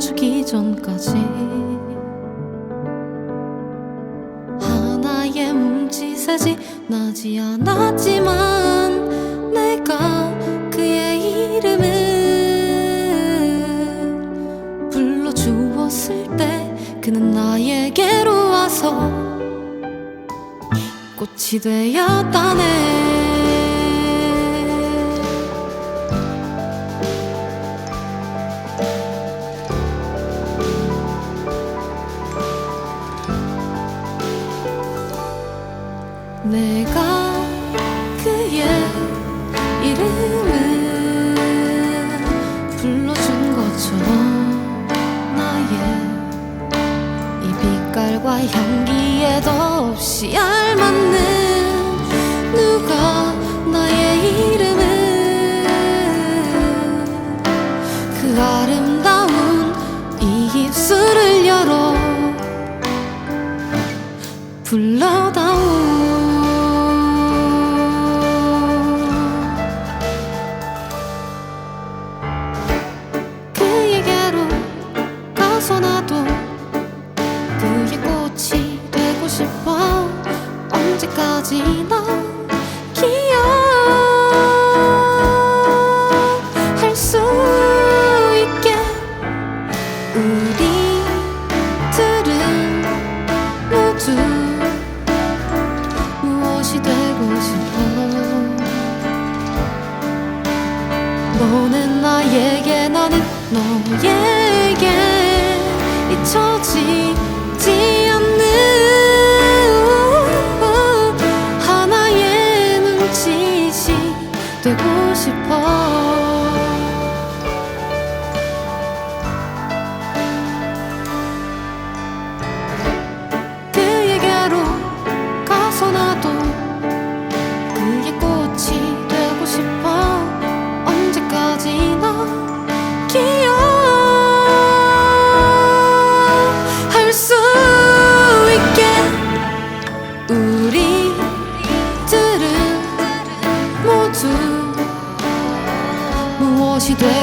주기 전까지 하나의 뭉치세지 나지 않았지만 내가 그의 이름을 불러주었을 때 그는 나에게로 와서 꽃이 되었다네. 내가 그의 이름을 불러준 것처럼 나의 이 빛깔과 향기에 더없이 알맞는 누가 나의 이름을 그 아름다운 이 입술을 열어 불러 언제까지나 기억할 수 있게 우리 들은 모두 무엇이 되고 싶어? 너는 나에게 나는 너에게 잊혀지지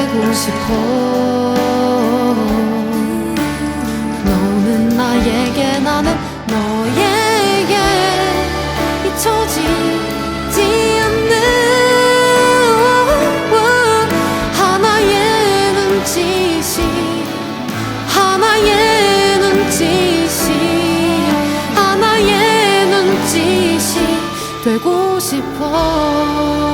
되고 싶어. 너는 나에게 나는 너에게 잊혀지지 않는 하나의 눈짓이 하나의 눈짓이 하나의 눈짓이 되고 싶어